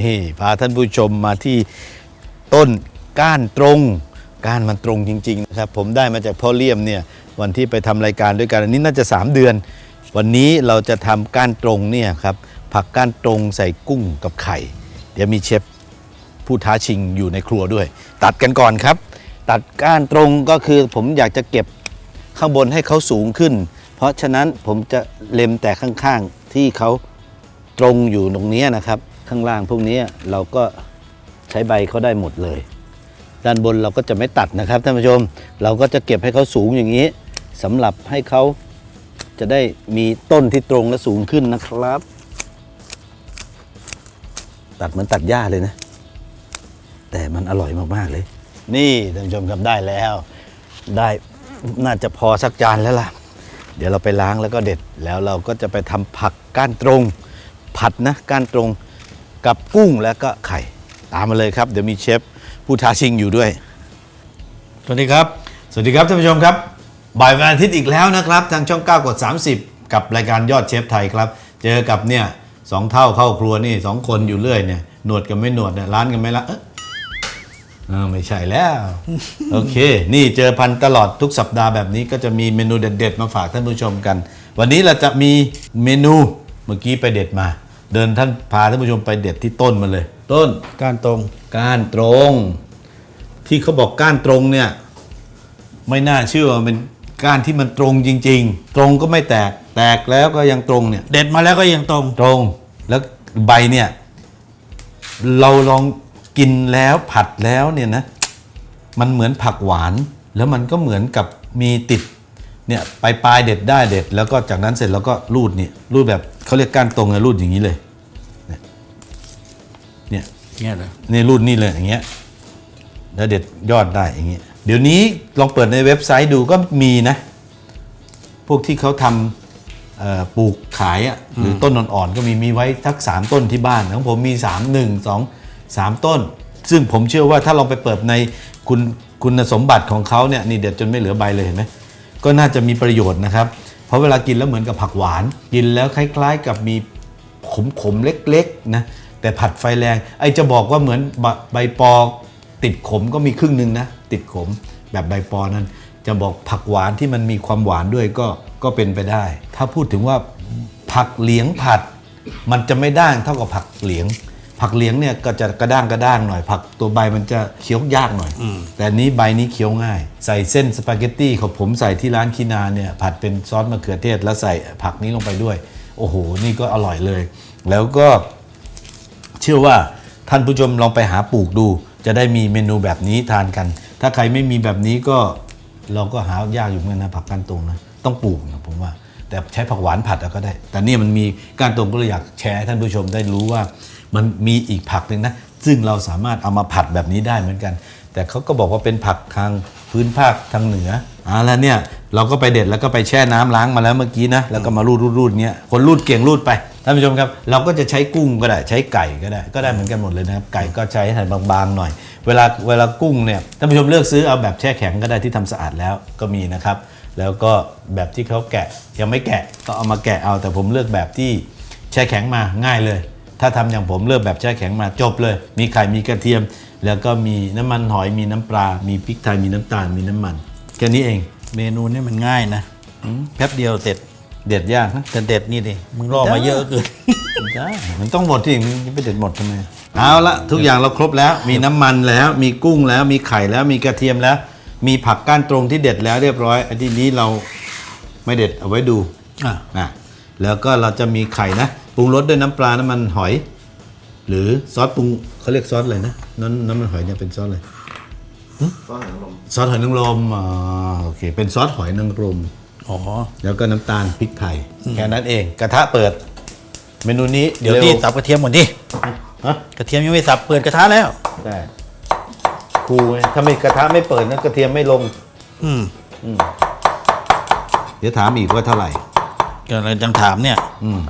นี่พาท่านผู้ชมมาที่ต้นก้านตรง ก้านมันตรงจริงๆนะครับผมได้มาจากพ่อเลี่ยมเนี่ยวันที่ไปทำรายการด้วยกันอันนี้น่าจะ 3 เดือน วันนี้เราจะทำก้านตรงเนี่ยครับผักก้านตรงใส่กุ้งกับไข่ เดี๋ยวมีเชฟผู้ท้าชิงอยู่ในครัวด้วย ตัดกันก่อนครับ ตัดก้านตรงก็คือผมอยากจะเก็บข้างบนให้เขาสูงขึ้น เพราะฉะนั้นผมจะเล็มแต่ข้างๆที่เขาตรงอยู่ตรงนี้นะครับ ข้างล่างพวกนี้เราก็ใช้ใบเขาได้หมดเลย ด้านบนเราก็จะไม่ตัดนะครับท่านผู้ชม เราก็จะเก็บให้เขาสูงอย่างนี้สำหรับให้เขาจะได้มีต้นที่ตรงและสูงขึ้นนะครับ ตัดเหมือนตัดหญ้าเลยนะ แต่มันอร่อยมากๆเลย นี่ท่านผู้ชมครับได้แล้ว ได้น่าจะพอสักจานแล้วล่ะ เดี๋ยวเราไปล้างแล้วก็เด็ดแล้วเราก็จะไปทำผักก้านตรง ผัดนะก้านตรง กับกุ้งแล้วก็ไข่ ตามมาเลยครับ เดี๋ยวมีเชฟผู้ท้าชิงอยู่ด้วย สวัสดีครับ สวัสดีครับท่านผู้ชมครับ บ่ายวันอาทิตย์อีกแล้วนะครับ ทางช่อง 9 กด 30 กับรายการยอดเชฟไทยครับ เจอกับเนี่ยสองเท่าเข้าครัวนี่สองคนอยู่เรื่อยเนี่ยหนวดกับไม่หนวดเนี่ยร้านกันไม่ละเอ๊ะเออไม่ใช่แล้ว โอเค นี่เจอพันตลอดทุกสัปดาห์แบบนี้ก็จะมีเมนูเด็ด ๆ มาฝากท่านผู้ชมกัน วันนี้เราจะมีเมนูเมื่อกี้ไปเด็ดมา เดินท่านพาท่านผู้ชมไปเด็ดที่ต้นมาเลย ต้นการตรง ก้านตรง ที่เขาบอกก้านตรงเนี่ย ไม่น่าเชื่อว่าเป็นก้านที่มันตรงจริง ๆ ตรงก็ไม่แตกแตกแล้วก็ยังตรงเนี่ย เด็ดมาแล้วก็ยังตรง ตรงแล้วใบเนี่ย เราลองกินแล้วผัดแล้วเนี่ยนะ มันเหมือนผักหวาน แล้วมันก็เหมือนกับมีติดเนี่ยปลายปลายๆเด็ดได้เด็ด แล้วก็จากนั้นเสร็จแล้วก็รูดเนี่ยรูดแบบ เขาเรียกก้านตรงไงรูดอย่างนี้เลย เนี่ยเนี่ยเนี่ยเหรอนี่รุ่นนี่เลยอย่างเงี้ยแล้วเด็ดยอดได้อย่างเงี้ยเดี๋ยวนี้ลองเปิดในเว็บไซต์ดูก็มีนะ พวกที่เขาทำเอ่อปลูกขายอะหรือต้นอ่อนๆก็มีมีไว้ทักสามต้นที่บ้านของผมมี3 1 2 3ต้น ซึ่งผมเชื่อว่าถ้าลองไปเปิดในคุณคุณสมบัติของเขาเนี่ยนี่เด็ดจนไม่เหลือใบเลยเห็นไหมก็น่าจะมีประโยชน์นะครับ เพราะเวลากินแล้วเหมือนกับผักหวาน กินแล้วคล้าย ๆ กับมีขมขมๆเล็กๆนะแต่ผัดไฟแรง ไอจะบอกว่าเหมือนใบใบปอติดขมก็มีครึ่งหนึ่งนะ ติดขมแบบใบปอนั้น จะบอกผักหวานที่มันมีความหวานด้วยก็ก็เป็นไปได้ ถ้าพูดถึงว่าผักเหลียงผัด มันจะไม่ด้างเท่ากับผักเหลียง ผักเหลียงเนี่ยก็จะกระด้างกระด้างหน่อย ผักตัวใบมันจะเคี้ยวยากหน่อย แต่อันนี้ใบนี้เคี้ยวง่าย ใส่เส้นสปาเกตตี้ของผมใส่ที่ร้านคินาเนี่ยผัดเป็นซอสมะเขือเทศแล้วใส่ผักนี้ลงไปด้วย โอ้โห นี่ก็อร่อยเลย แล้วก็เชื่อว่าท่านผู้ชมลองไปหาปลูกดู จะได้มีเมนูแบบนี้ทานกัน ถ้าใครไม่มีแบบนี้ก็เราก็หายากอยู่เหมือนกันนะผักก้านตรงนะต้องปลูกนะผมว่า แต่ใช้ผักหวานผัดเอาก็ได้ แต่เนี่ยมันมีก้านตรงก็เลยอยากแชร์ให้ท่านผู้ชมได้รู้ว่า มันมีอีกผักหนึ่งนะ ซึ่งเราสามารถเอามาผัดแบบนี้ได้เหมือนกัน แต่เขาก็บอกว่าเป็นผักทางพื้นภาคทางเหนืออ่าแล้วเนี่ยเราก็ไปเด็ดแล้วก็ไปแช่น้ำล้างมาแล้วเมื่อกี้นะแล้วก็มารูดรูดรูดเนี้ยคนรูดเก่งรูดไปท่านผู้ชมครับ เราก็จะใช้กุ้งก็ได้ใช้ไก่ก็ได้ก็ได้เหมือนกันหมดเลยนะครับไก่ก็ใช้ให้บางๆหน่อย เวลาเวลากุ้งเนี่ยท่านผู้ชมเลือกซื้อเอาแบบแช่แข็งก็ได้ที่ทำสะอาดแล้วก็มีนะครับ แล้วก็แบบที่เขาแกะยังไม่แกะก็เอามาแกะเอาแต่ผมเลือกแบบที่แช่แข็งมาง่ายเลย ถ้าทำอย่างผมเลือกแบบแช่แข็งมาจบเลย มีไข่มีกระเทียม แล้วก็มีน้ำมันหอยมีน้ำปลา มีพริกไทยมีน้ำตาลมีน้ำมันแค่นี้เอง เมนูนี่มันง่ายนะแป๊บเดียวเสร็จเด็ดยากนะแต่เด็ดนี่ดิมึงรอมาเยอะเกินได้มันต้องหมดที่มันไปเด็ดหมดทำไมเอาละทุกอย่างเราครบแล้ว มีน้ำมันแล้ว มีกุ้งแล้ว มีไข่แล้วมีกระเทียมแล้ว มีผักก้านตรงที่เด็ดแล้วเรียบร้อยอันที่นี้เราไม่เด็ดเอาไว้ดูอะอะแล้วก็เราจะมีไข่นะ ปรุงรสด้วยน้ำปลาน้ำมันหอย หรือซอสปรุงเขาเรียกซอสอะไรนะน้ำน้ำมันหอยเนี่ยเป็นซอสอะไรหึซอสหอยนางรมอ๋อโอเคเป็นซอสหอยนางรมอ๋อ แล้วก็น้ำตาลพริกไทยแค่นั้นเองกระทะเปิด เมนูนี้เดี๋ยวร็นี่สับกระเทียมก่อนดิฮะกระเทียมยังไม่สับเปิดกระทะแล้วได้ครูไงถ้าไม่กระทะไม่เปิดนะกระเทียมไม่ลงอืมเดี๋ยวถามอีกว่าเท่าไหร่ก็เลยจังถามเนี่ย อืม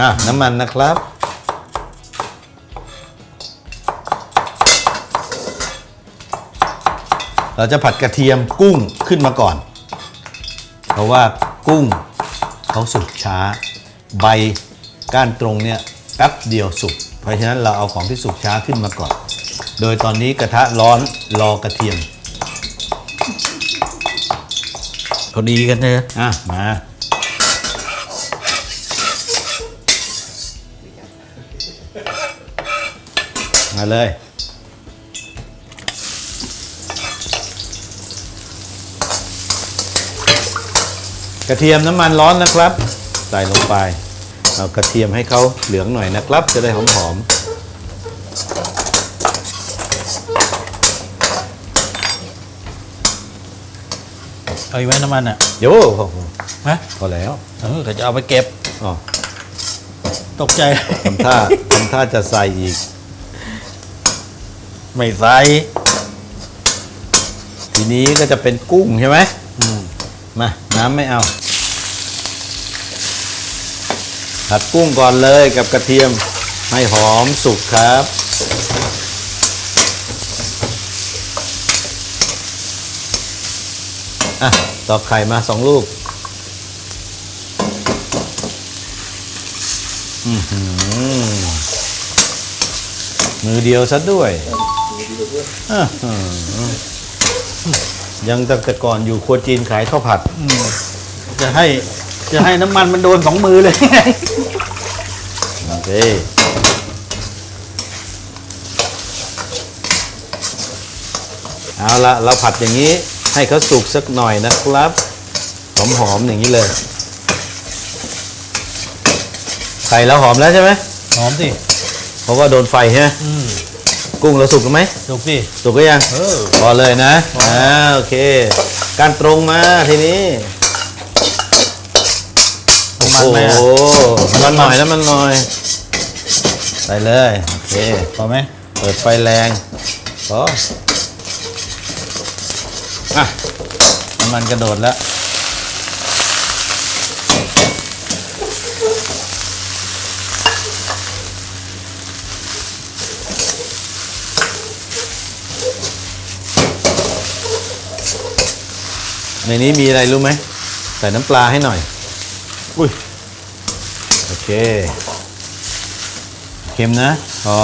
อะน้ำมันนะครับ เราจะผัดกระเทียมกุ้งขึ้นมาก่อน เพราะว่ากุ้งเขาสุกช้า ใบก้านตรงเนี่ยแป๊บเดียวสุก เพราะฉะนั้นเราเอาของที่สุกช้าขึ้นมาก่อน โดยตอนนี้กระทะร้อนรอกระเทียมพอดีกันเลยอะ มา มาเลย กระเทียมน้ำมันร้อนนะครับ ใส่ลงไป เอากระเทียมให้เขาเหลืองหน่อยนะครับ จะได้หอมเอาอีกไหมน้ำมันอะๆโย่ฮะพอแล้ว เออก็จะเอาไปเก็บอ๋อตกใจ ทำท่าทำท่าจะใส่อีก ไม่ใส่ทีนี้ก็จะเป็นกุ้งใช่ไหมอืมมา น้ำไม่เอา ผัดกุ้งก่อนเลยกับกระเทียมให้หอมสุกครับ อะ ตอกไข่มาสองลูกอือหือมือเดียวซะด้วยอื้อหือ ยังตั้งแต่ก่อนอยู่ครัวจีนขายข้าวผัด จะให้ จะให้น้ำมันมันโดนสองมือเลยโอเคเอาละเราผัดอย่างนี้ให้เขาสุกสักหน่อยนะครับ หอมๆอย่างนี้เลยใส่แล้วหอมแล้วใช่ไหมหอมสิเพราะว่าโดนไฟใช่ไหมอืม กุ้งเราสุกแล้วไหมสุกสิ สุกก็ยังเออ พอเลยนะอ่าโอเค การตรงมาทีนี้น้ำโอ้มันไหมโหอะมันหน่อยแล้วมันหน่อยใส่เลยโอเคพอไหมเปิดไฟแรงพออะน้ำมันกระโดดแล้ว ในนี้มีอะไรรู้ไหมใส่น้ำปลาให้หน่อย อุ้ย โอเค เค็มนะพอ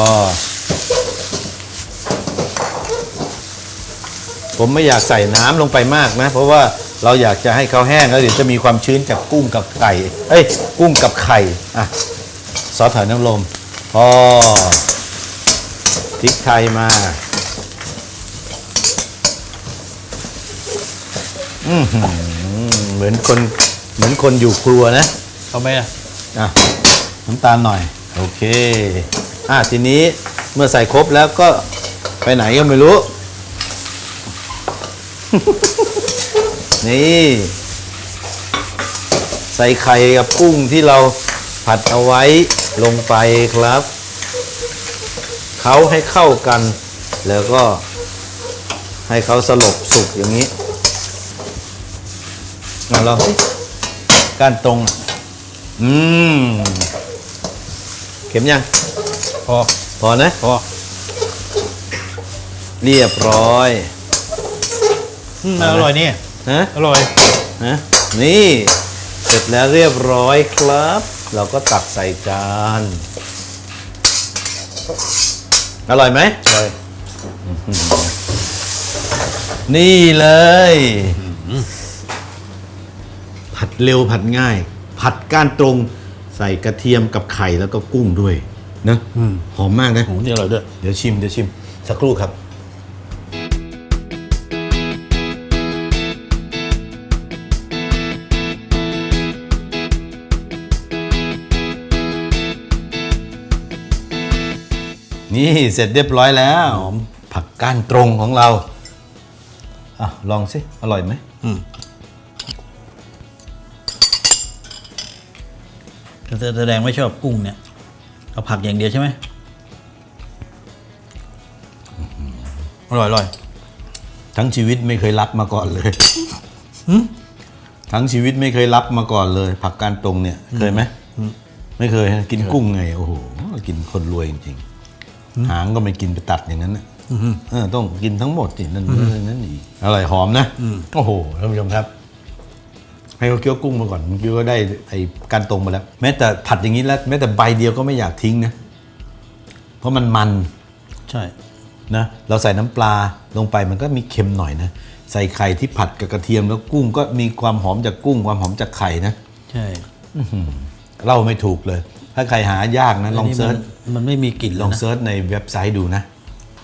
ผมไม่อยากใส่น้ำลงไปมากนะ เพราะว่าเราอยากจะให้เขาแห้งแล้วเดี๋ยวจะมีความชื้นจากกุ้งกับไก่เอ้ยกุ้งกับไข่อะซอสหอยนางรมพอพริกไทยมา อือหือเหมือนคนเหมือนคนอยู่ครัวนะเอาไหมอะอะน้ำตาลหน่อย โอเค อะทีนี้เมื่อใส่ครบแล้วก็ไปไหนก็ไม่รู้ นี่ ใส่ไข่กับกุ้งที่เราผัดเอาไว้ลงไปครับเขาให้เข้ากัน แล้วก็ให้เขาสลบสุกอย่างนี้ มาลองสิก้านตรงอะอืม เข็มยัง พอ พอนะ พอ เรียบร้อย อืมอร่อยนี่ ฮะ อร่อยฮะนี่ เสร็จแล้วเรียบร้อยครับ เราก็ตักใส่จาน อร่อยไหมใช่นี่เลย ผัดเร็วผัดง่าย ผัดก้านตรงใส่กระเทียมกับไข่แล้วก็กุ้งด้วยนะอืมหอมมากนะโหนี่อร่อยด้วยเดี๋ยวชิมเดี๋ยวชิมสักครู่ครับ นี่เสร็จเรียบร้อยแล้วหอมผักก้านตรงของเราอะลองสิ อร่อยไหมอืม แต่แสดงไม่ชอบกุ้งเนี่ย เอาผักอย่างเดียวใช่ไหมอร่อยอร่อยทั้งชีวิตไม่เคยรับมาก่อนเลยหึทั้งชีวิตไม่เคยรับมาก่อนเลย ผักก้านตรงเนี่ย เคยไหมไม่เคยฮะกินกุ้งไงโอ้โหกินคนรวยจริงๆหางก็ไม่กินไปตัดอย่างนั้นนะอื้อหือเออต้องกินทั้งหมดสินั่นนั่นนั่นอีกอร่อยหอมนะโอ้โหท่านผู้ชมครับ ให้เขาเคี้ยวกุ้งมาก่อนเมื่อกี้ก็ได้ไอ้การตรงมาแล้ว แม้แต่ผัดอย่างนี้แล้วแม้แต่ใบเดียวก็ไม่อยากทิ้งนะ เพราะมันมันใช่นะเราใส่น้ำปลาลงไปมันก็มีเค็มหน่อยนะใส่ไข่ที่ผัดกับกระเทียมแล้วกุ้งก็มีความหอมจากกุ้งความหอมจากไข่นะใช่เล่าไม่ถูกเลย ถ้าใครหายากนะลองนนี้เซิร์ชมันมันไม่มีกลิ่นลเลอยงนะเซิร์ชในเว็บไซต์ดูนะ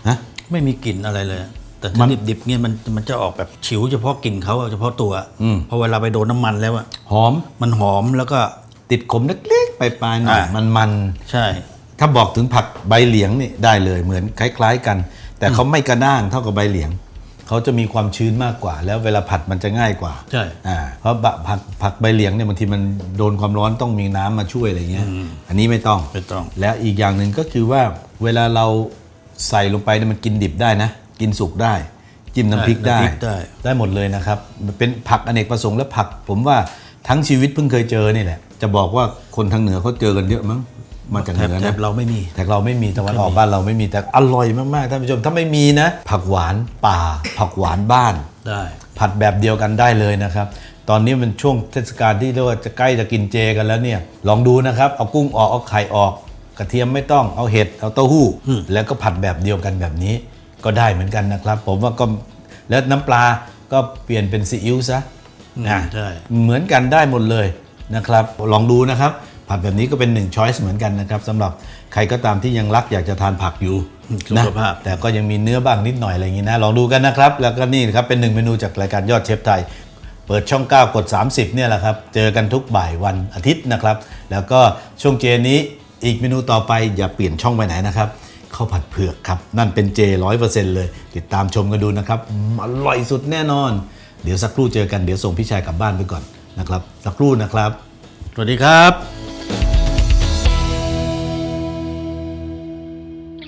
ฮะไม่มีกลิ่นอะไรเลย แต่มัถ้านดิบๆเนี่ยมันมันจะออกแบบฉิวเฉพาะกลิ่นเขาอะเฉพาะตัวอืมพอเวลาไปโดนน้ำมันแล้วอะหอมมันหอมแล้วก็ติดขมเล็กๆไปปลายๆหน่อยอ่ามัมันมันใช่ๆถ้าบอกถึงผักใบเหลียงนี่ได้เลยเหมือนคล้าย ๆ กัน แต่เขาไม่กระด้างเท่ากับใบเหลียงเขาจะมีความชื้นมากกว่า แล้วเวลาผัดมันจะง่ายกว่าใช่อ่าเพราะบะผักผักใบเหลียงเนี่ยบางทีมันโดนความร้อนต้องมีน้ำมาช่วยอะไรเงี้ยอันนี้ไม่ต้องไม่ต้อง และอีกอย่างหนึ่งก็คือว่าเวลาเราใส่ลงไปเนี่ยมันกินดิบได้นะ กินสุกได้ จิ้มน้ำพริกได้ น้ำพริกได้ ได้หมดเลยนะครับมันเป็นผักอเนกประสงค์และผัก ผมว่าทั้งชีวิตเพิ่งเคยเจอนี่แหละ จะบอกว่าคนทางเหนือเขาเจอกันเยอะมั้งมาจากเหแถบนือแถนะ บเราไม่มี แต่เราไม่มีตะวันออกบ้านเราไม่มีแต่อร่อยมากๆท่านผู้ชมถ้าไม่มีนะ ผักหวานป่า ผักหวานบ้าน ได้ ผัดแบบเดียวกันได้เลยนะครับ ตอนนี้มันช่วงเทศกาลที่เรียกว่าจะใกล้จะกินเจกันแล้วเนี่ย ลองดูนะครับ เอากุ้งออก เอาไข่ออก กระเทียมไม่ต้อง เอาเห็ด เอาเต้าหู้ แล้วก็ผัดแบบเดียวกันแบบนี้ ก็ได้เหมือนกันนะครับ ผมว่าก็แล้วน้ำปลาก็เปลี่ยนเป็นซีอิ๊วซะนะใช่เหมือนกันได้หมดเลยนะครับ ลองดูนะครับ ผัดแบบนี้ก็เป็นหนึ่งช้อยส์เหมือนกันนะครับสำหรับใครก็ตามที่ยังรักอยากจะทานผักอยู่สุนะขภาพแต่ก็ยังมีเนื้อบ้างนิดหน่อยอะไรอย่างนี้นะลองดูกันนะครับ แล้วก็นี่นะครับเป็นหนึ่งเมนูจากรายการยอดเชฟไทยเปิดช่อง 9 กด 30 เนี่ยแหละครับ เจอกันทุกบ่ายวันอาทิตย์นะครับ แล้วก็ช่วงเจนี้อีกเมนูต่อไปอย่าเปลี่ยนช่องไปไหนนะครับ ข้าวผัดเผือกครับ นั่นเป็นเจร้อยเปอร์เซ็นต์เลย ติดตามชมกันดูนะครับอืมอร่อยสุดแน่นอน เดี๋ยวสักครู่เจอกันเดี๋ยวส่งพี่ชายกลับบ้านไปก่อนนะครับ สักครู่นะครับ สวัสดีครับ